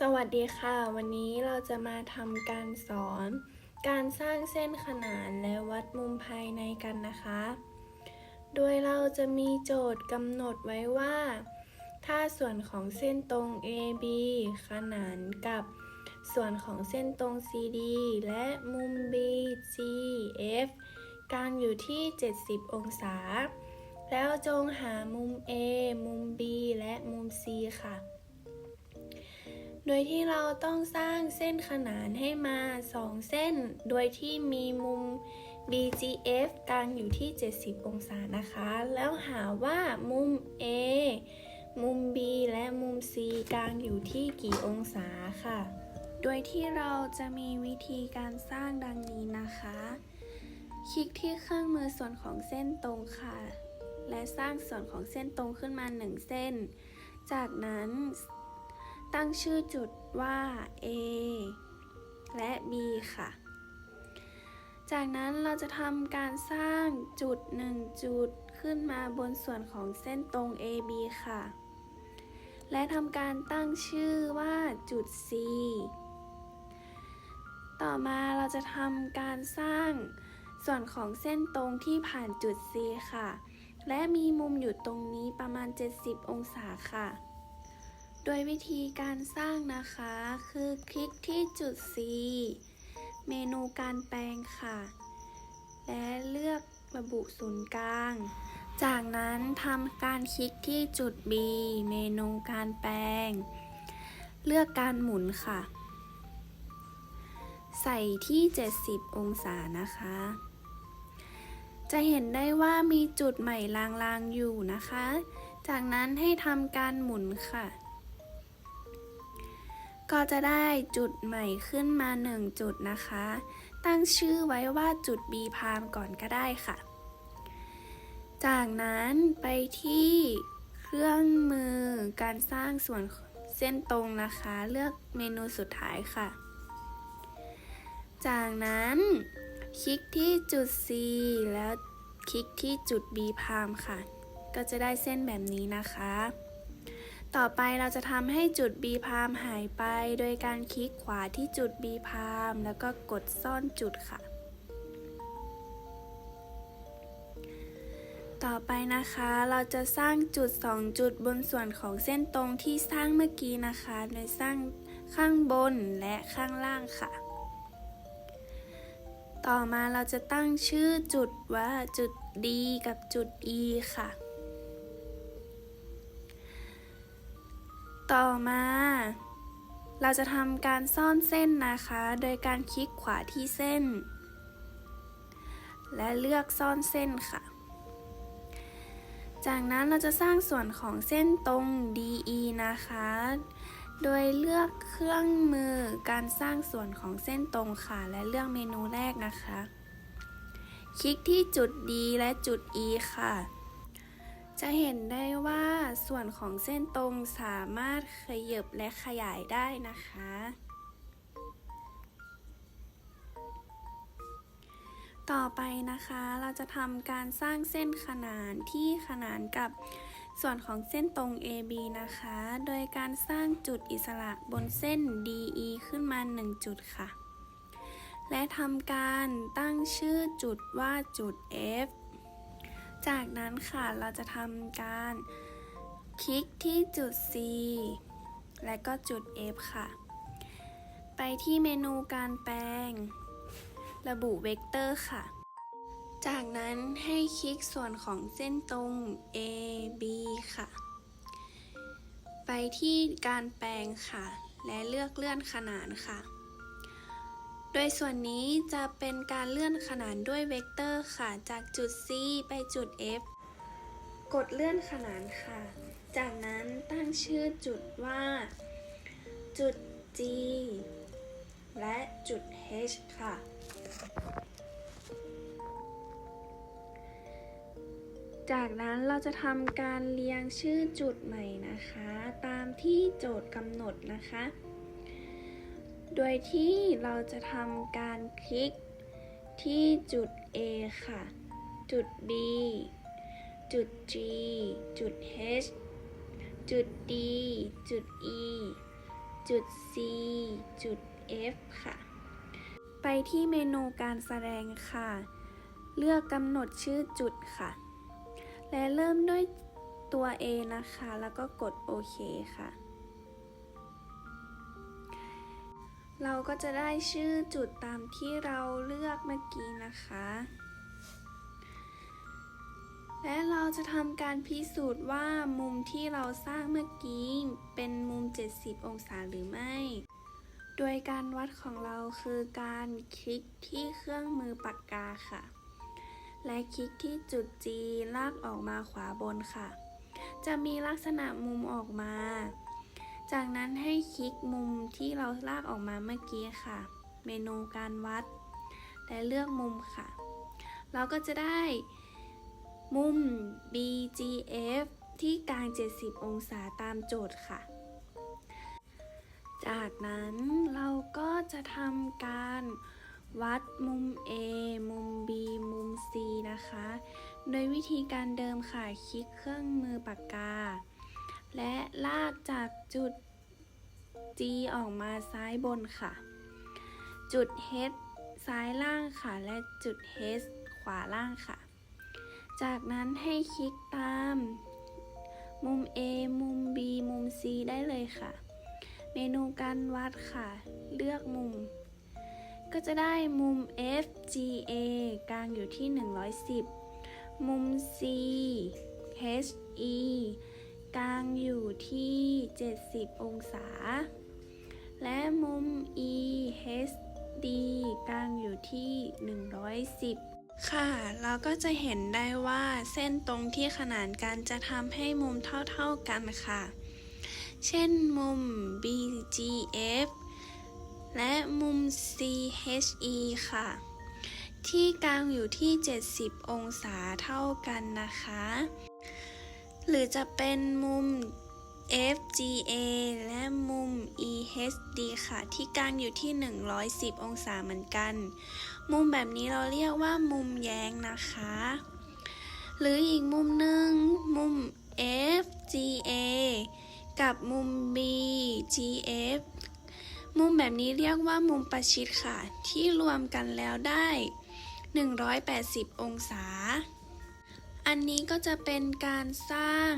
สวัสดีค่ะ วันนี้เราจะมาทำการสอน การสร้างเส้นขนานและวัดมุมภายในกันนะคะ โดยเราจะมีโจทย์กำหนดไว้ว่า ถ้าส่วนของเส้นตรง AB ขนานกับส่วนของเส้นตรง CD และมุม BGF กลางอยู่ที่ 70 องศา แล้วจงหามุม A มุม B และมุม C ค่ะ โดยที่เราต้องสร้างเส้นขนานให้มา 2 เส้น โดยที่มีมุม BGF กลางอยู่ที่ 70 องศานะคะ แล้วหาว่ามุม A มุม B และมุม C กลางอยู่ที่กี่องศาค่ะ โดยที่เราจะมีวิธีการสร้างดังนี้นะคะ คลิกที่เครื่องมือส่วนของเส้นตรงค่ะ และสร้างส่วนของเส้นตรงขึ้นมา 1 เส้น จากนั้น ตั้งชื่อจุดว่า A และ B ค่ะ จากนั้นเราจะทำการสร้างจุด 1 จุดขึ้นมาบนส่วนของเส้นตรง AB ค่ะ และทำการตั้งชื่อว่าจุด C ต่อมาเราจะทำการสร้างส่วนของเส้นตรงที่ผ่านจุด C ค่ะ และมีมุมอยู่ตรงนี้ประมาณ 70 องศาค่ะ โดยวิธีการสร้างนะคะคือคลิกที่จุด C เมนูการแปลงค่ะ และเลือกระบุศูนย์กลาง จากนั้นทำการคลิกที่จุด B เมนูการแปลง เลือกการหมุนค่ะ ใส่ที่ 70 องศานะคะ จะเห็นได้ว่ามีจุดใหม่ลางๆอยู่นะคะ จากนั้นให้ทำการหมุนค่ะ ก็จะได้จุดใหม่ขึ้นมา 1 จุดนะคะ ตั้งชื่อไว้ว่าจุด B พามก่อนก็ได้ค่ะ จากนั้นไปที่เครื่องมือการสร้างส่วนเส้นตรงนะคะ เลือกเมนูสุดท้ายค่ะ จากนั้นคลิกที่จุด C แล้วคลิกที่จุด B พามค่ะ ก็จะได้เส้นแบบนี้นะคะ ต่อไปเราจะทำให้จุด B พามหายไป โดยการคลิกขวาที่จุด B พามแล้วก็กดซ่อนจุดค่ะ ต่อไปนะคะเราจะสร้างจุด 2 จุดบนส่วนของเส้นตรงที่สร้างเมื่อกี้นะคะ โดยสร้างข้างบนและข้างล่างค่ะ ต่อมาเราจะตั้งชื่อจุดว่าจุด D กับจุด E ค่ะ ต่อมา เราจะทำการซ่อนเส้นนะคะ โดยการคลิกขวาที่เส้น และเลือกซ่อนเส้นค่ะ จากนั้นเราจะสร้างส่วนของเส้นตรง DE นะคะ โดยเลือกเครื่องมือการสร้างส่วนของเส้นตรงค่ะ และเลือกเมนูแรกนะคะ คลิกที่จุด D และจุด E ค่ะ จะเห็นได้ว่าส่วนของเส้นตรงสามารถขยับและขยายได้นะคะ ต่อไปนะคะเราจะทำการสร้างเส้นขนานที่ขนานกับส่วนของเส้นตรง AB นะคะ โดยการสร้างจุดอิสระบนเส้น DE ขึ้นมา 1 จุดค่ะ และทำการตั้งชื่อจุดว่าจุด F จากนั้นค่ะเราจะทำการคลิกที่จุด C และก็จุด F ค่ะ ไปที่เมนูการแปลง ระบุเวกเตอร์ค่ะ จากนั้นให้คลิกส่วนของเส้นตรง A B ค่ะ ไปที่การแปลงค่ะ และเลือกเลื่อนขนานค่ะ โดยส่วนนี้จะเป็นการเลื่อนขนานด้วยเวกเตอร์ค่ะ จากจุด C ไปจุด F กดเลื่อนขนานค่ะ จากนั้นตั้งชื่อจุดว่า จุด G และจุด H ค่ะ จากนั้นเราจะทำการเรียงชื่อจุดใหม่นะคะ ตามที่โจทย์กำหนดนะคะ โดยที่เราจะทำการคลิกที่จุด A ค่ะ จุด B จุด G จุด H จุด D จุด E จุด C จุด F ค่ะ ไปที่เมนูการแสดงค่ะ เลือกกำหนดชื่อจุดค่ะ และเริ่มด้วยตัว A นะคะ แล้วก็กดโอเคค่ะ เราก็จะได้ชื่อจุดตามที่เราเลือกเมื่อกี้นะคะ และเราจะทำการพิสูจน์ว่ามุมที่เราสร้างเมื่อกี้เป็นมุม 70 องศาหรือไม่ โดยการวัดของเราคือการคลิกที่เครื่องมือปากกาค่ะ และคลิกที่จุด G ลากออกมาขวาบนค่ะ จะมีลักษณะมุมออกมา จากนั้นให้คลิกมุมที่เราลากออกมาเมื่อกี้ค่ะ เมนูการวัด และเลือกมุมค่ะ เราก็จะได้มุม BGF ที่กลาง 70 องศาตามโจทย์ค่ะ จากนั้นเราก็จะทำการวัดมุม A มุม B มุม C นะคะ โดยวิธีการเดิมค่ะ คลิกเครื่องมือปากกา และลากจากจุด G ออกมาซ้ายบนค่ะ จุด H ซ้ายล่างค่ะ และจุด H ขวาล่างค่ะ จากนั้นให้คลิกตาม มุม A มุม B มุม C ได้เลยค่ะ เมนูการวัดค่ะ เลือกมุม ก็จะได้มุม FGA กลางอยู่ที่ 110 มุม C HE กลางอยู่ที่ 70 องศา และมุม EHD กลางอยู่ที่ 110 ค่ะ เราก็จะเห็นได้ว่าเส้นตรงที่ขนานกันจะทำให้มุมเท่าๆกันค่ะ เช่นมุม BGF และมุม CHE ค่ะ ที่กลางอยู่ที่ 70 องศาเท่ากันนะคะ หรือจะเป็นมุม FGA และมุม EHD ค่ะ ที่กลางอยู่ที่ 110 องศาเหมือนกัน มุมแบบนี้เราเรียกว่ามุมแย้งนะคะ หรืออีกมุมหนึ่งมุม FGA กับมุม BGF มุมแบบนี้เรียกว่ามุมประชิดค่ะ ที่รวมกันแล้วได้ 180 องศา อันนี้ก็จะเป็นการสร้าง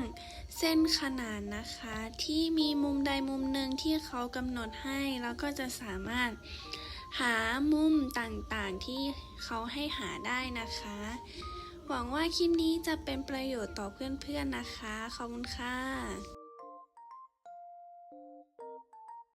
เส้นขนานนะคะ ที่มีมุมใดมุมหนึ่งที่เขากำหนดให้ แล้วก็จะสามารถหามุมต่างๆที่เขาให้หาได้นะคะ หวังว่าคลิปนี้จะเป็นประโยชน์ต่อเพื่อนๆนะคะ ขอบคุณค่ะ